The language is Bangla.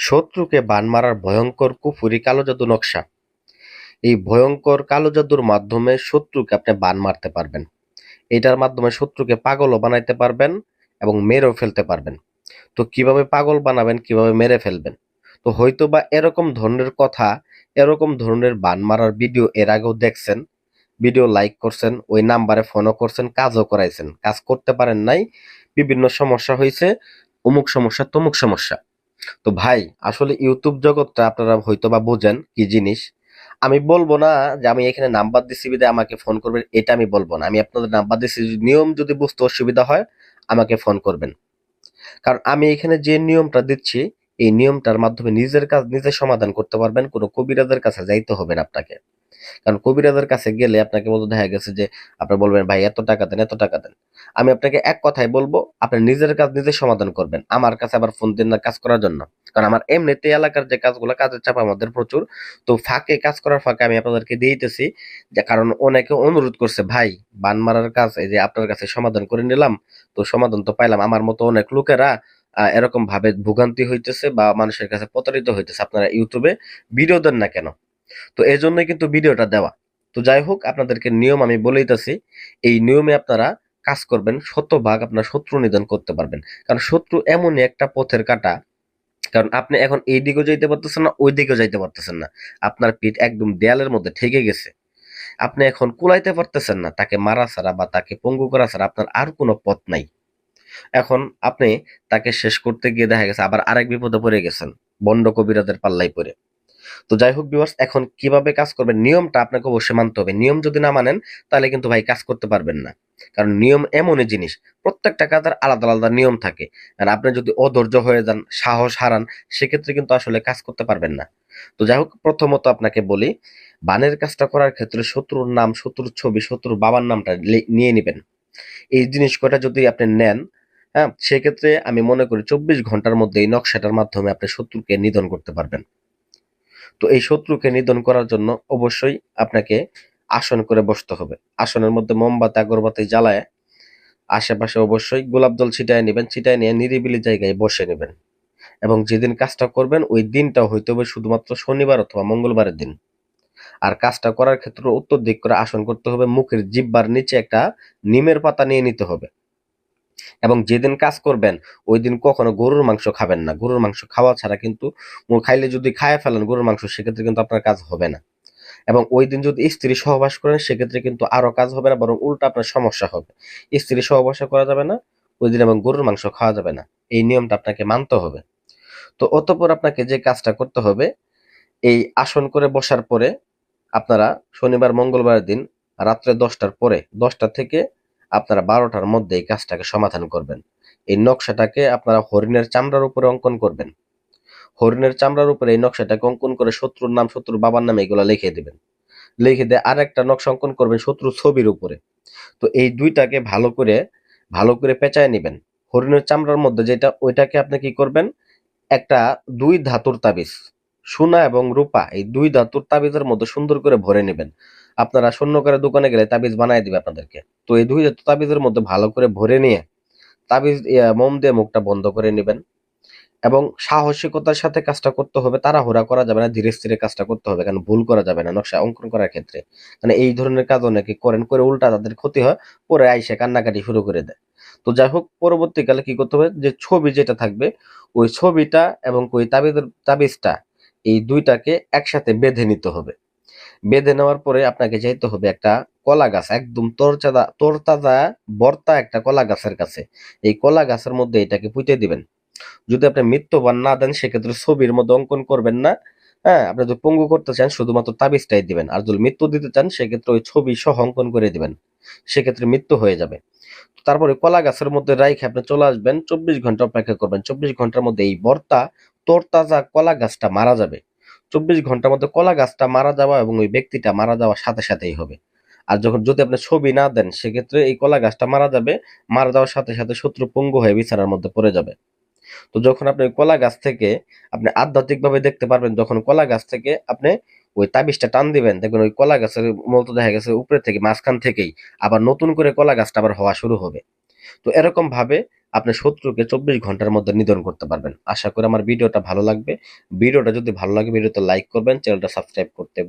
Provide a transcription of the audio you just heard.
শত্রুকে বান মারার ভয়ঙ্কর কুফুরি কালো জাদু নকশা। এই ভয়ঙ্কর কালো জাদুর মাধ্যমে শত্রুকে আপনি বান মারতে পারবেন। এটার মাধ্যমে শত্রুকে পাগলও বানাইতে পারবেন এবং মেরেও ফেলতে পারবেন। তো কীভাবে পাগল বানাবেন, কীভাবে মেরে ফেলবেন? তো হয়তো বা এরকম ধরনের কথা, এরকম ধরনের বান মারার ভিডিও এর আগেও দেখছেন, ভিডিও লাইক করছেন, ওই নাম্বারে ফোনও করছেন, কাজও করাইছেন, কাজ করতে পারেন নাই, বিভিন্ন সমস্যা হয়েছে অমুক সমস্যা, তমুক সমস্যা। তো ভাই, আসলে ইউটিউব জগৎটা আপনারা হয়তো বা বোঝেন কি জিনিস। আমি বলব না যে আমি এখানে নাম্বার দিচ্ছি বিদায় আমাকে ফোন করবেন, এটা আমি বলব না। আমি আপনাদের নাম্বার দিচ্ছি নিয়ম যদি বুঝতে অসুবিধা হয়, আমাকে ফোন করবেন। কারণ আমি এখানে যে নিয়মটা দিচ্ছি, এই নিয়মটার মাধ্যমে নিজের কাজ নিজে সমাধান করতে পারবেন, কোনো কবিরাজের কাছে যাইতে হবে না আপনাকে। কারণ কবিরাজের কাছে গেলে আপনাকে বলতে দেখা গেছে যে, আপনি বলবেন, ভাই, এত টাকা দেন, এত টাকা দেন। আমি আপনাকে এক কথাই বলব, আপনি নিজের কাজ নিজে সমাধান করবেন। আমার কাছে আবার ফোন দিন না কাজ করার জন্য। কারণ আমার এমনিতে এলাকার যে কাজগুলো, কাজের চাপ আমাদের প্রচুর। তো ফাঁকে কাজ করার ফাঁকে আমি আপনাদেরকে দিয়েতেছি যে, কারণ অনেকে অনুরোধ করছে, ভাই, বান মারার কাজ, এই যে আপনার কাছে সমাধান করে নিলাম। তো সমাধান তো পাইলাম। আমার মতো অনেক লোকেরা এরকম ভাবে ভোগান্তি হইতেছে বা মানুষের কাছে প্রতারিত হইতেছে। আপনারা ইউটিউবে ভিডিও দেন না কেন? তো এই জন্যই কিন্তু ভিডিওটা দেওয়া। তো যাই হোক, আপনাদেরকে নিয়ম আমি বলেইতেছি, এই নিয়মে আপনারা কাজ করবেন, শতভাগ আপনার শত্রু নিধন করতে পারবেন। কারণ শত্রু এমনই একটা পথের কাটা। কারণ আপনি এখন এই দিকেও যাইতে পারতেছেন না, ওই দিকেও যাইতে পারতেছেন না। আপনার পিঠ একদম দেয়ালের মধ্যে ঠেকে গেছে। আপনি এখন কুলাইতে পারতেছেন না, তাকে মারা ছাড়া বা তাকে পঙ্গু করা ছাড়া আপনার আর কোনো পথ নাই। এখন আপনি তাকে শেষ করতে গিয়ে দেখা গেছে আবার আরেক বিপদে পড়ে গেছেন, বন্ড কবিরাদের পাল্লাই পড়ে। তো যাই হোক ভিউয়ার্স এখন কীভাবে কাজ করবেন? নিয়মটা আপনাকে অবশ্যই মানতে হবে। নিয়ম যদি না মানেন, তাহলে কিন্তু ভাই কাজ করতে পারবেন না। কারণ নিয়ম এমনই জিনিস, প্রত্যেকটা কাজের আলাদা আলাদা নিয়ম থাকে। আর আপনি যদি অধৈর্য হয়ে যান, সাহস হারান, সেক্ষেত্রে কিন্তু আসলে কাজ করতে পারবেন না। তো যাই হোক, প্রথমত আপনাকে বলি, বানের কাজটা করার ক্ষেত্রে শত্রুর নাম, শত্রুর ছবি, শত্রুর বাবার নামটা নিয়ে নেবেন। এই জিনিস কটা যদি আপনি নেন হ্যাঁ সেক্ষেত্রে আমি মনে করি চব্বিশ ঘণ্টার মধ্যে এই নকশাটার মাধ্যমে আপনি শত্রুকে নিধন করতে পারবেন। তো এই শত্রুকে নিধন করার জন্য অবশ্যই আপনাকে আসন করে বসতে হবে। আসনের মধ্যে মোমবাতি, আগরবাতি জ্বালায় আশেপাশে অবশ্যই গোলাপ জল ছিটায় নেবেন, ছিটায় নিয়ে নিরিবিলি জায়গায় বসে নেবেন। এবং যেদিন কাজটা করবেন, ওই দিনটা হইতে হবে শুধুমাত্র শনিবার অথবা মঙ্গলবারের দিন। আর কাজটা করার ক্ষেত্রে উত্তর দিক করে আসন করতে হবে, মুখের জিব্বার নিচে একটা নিমের পাতা নিয়ে নিতে হবে। এবং যেদিন কাজ করবেন ওই দিন কখনো গরুর মাংস খাবেন না। গরুর মাংস খাওয়া ছাড়া কিন্তু খাইলে যদি খায় ফেলেন গরুর মাংস, সেক্ষেত্রে কিন্তু আপনার কাজ হবে না। এবং ওই দিন যদি স্ত্রী সহবাস করেন, সেক্ষেত্রে কিন্তু আরও কাজ হবে না, বরং উল্টা আপনার সমস্যা হবে। স্ত্রী সহবাস করা যাবে না ওই দিন এবং গরুর মাংস খাওয়া যাবে না। এই নিয়মটা আপনাকে মানতে হবে। তো অতঃপর আপনাকে যে কাজটা করতে হবে, এই আসন করে বসার পরে আপনারা শনিবার মঙ্গলবার দিন রাত্রে দশটার পরে, দশটা থেকে আপনারা বারোটার মধ্যে এই কাজটাকে সমাধান করবেন। এই নকশাটাকে আপনারা হরিণের চামড়ার উপরে অঙ্কন করবেন। হরিণের চামড়ার উপরে এই নকশাটাকে অঙ্কন করে শত্রুর নাম, শত্রুর বাবার নামে এগুলো লিখে দেবেন। লিখে দিয়ে আর একটা নকশা অঙ্কন করবেন শত্রুর ছবির উপরে। তো এই দুইটাকে ভালো করে ভালো করে পেঁচায় নেবেন। হরিণের চামড়ার মধ্যে যেটা, ওইটাকে আপনি কি করবেন? একটা দুই ধাতুর তাবিজ, সোনা এবং রূপা, এই দুই ধাতুর তাবিজের মধ্যে সুন্দর করে ভরে নেবেন। আপনারা শূন্য করে দোকানে গেলে তাবিজ বানায় দিবে আপনাদেরকে। তো এই দুই তাবিজের মধ্যে ভালো করে ভরে নিয়ে তাবিজ মোম দিয়ে মুখটা বন্ধ করে নেবেন এবং সাহসিকতার সাথে কাজটা করতে হবে, তাড়াহুড়া করা যাবে না, ধীরে স্থিরে কাজটা করতে হবে, কারণ ভুল করা যাবে না নকশা অঙ্কন করার ক্ষেত্রে। মানে এই ধরনের কাজ অনেকে করেন, করে উল্টা তাদের ক্ষতি হয়, পরে আইসে কান্নাকাটি শুরু করে দেয়। তো যাই হোক, পরবর্তীকালে কি করতে হবে, যে ছবি যেটা থাকবে, ওই ছবিটা এবং ওই তাবিজের, তাবিজটা এই দুইটাকে একসাথে বেঁধে নিতে হবে। বেঁধে নেওয়ার পরে আপনাকে যাইতে হবে একটা কলা গাছ, একদম তরচাদা, তরতাজা বর্তা একটা কলা গাছের কাছে। এই কলা গাছের মধ্যে এটাকে পুঁতে দিবেন। যদি আপনি মৃত্যুবান না দেন, সেক্ষেত্রে ছবির মধ্যে অঙ্কন করবেন না। হ্যাঁ আপনি যদি পঙ্গু করতে চান, শুধুমাত্র তাবিজটাই দিবেন। আর যদি মৃত্যু দিতে চান, সেক্ষেত্রে ওই ছবি সহ অঙ্কন করে দিবেন। সেক্ষেত্রে মৃত্যু হয়ে যাবে। তারপরে কলা গাছের মধ্যে রাইখে আপনি চলে আসবেন, চব্বিশ ঘণ্টা অপেক্ষা করবেন। চব্বিশ ঘণ্টার মধ্যে এই বর্তা, তোরতাজা কলা গাছটা মারা যাবে। চব্বিশ ঘণ্টার মধ্যে কলা গাছটা মারা যাওয়া এবং ওই ব্যক্তিটা মারা যাওয়ার সাথে সাথেই হবে। আর যখন যদি আপনি ছবি না দেন, সেক্ষেত্রে এই কলা গাছটা মারা যাবে, মারা যাওয়ার সাথে সাথে শত্রু পঙ্গু হয়ে বিছানার মধ্যে পড়ে যাবে। তো যখন আপনি ওই কলা গাছ থেকে আপনি আধ্যাত্মিকভাবে দেখতে পারবেন, যখন কলা গাছ থেকে আপনি ওই তাবিজটা টান দিবেন, দেখবেন ওই কলা গাছের মতো দেখা গেছে উপরে থেকে, মাঝখান থেকেই আবার নতুন করে কলা গাছটা আবার হওয়া শুরু হবে। তো এরকম ভাবে আপনি শত্রুকে চব্বিশ ঘণ্টার মধ্যে নিধন করতে পারবেন। আশা করি আমার ভিডিওটা ভালো লাগবে। ভিডিওটা যদি ভালো লাগে, ভিডিওতে লাইক করবেন, চ্যানেলটা সাবস্ক্রাইব করতে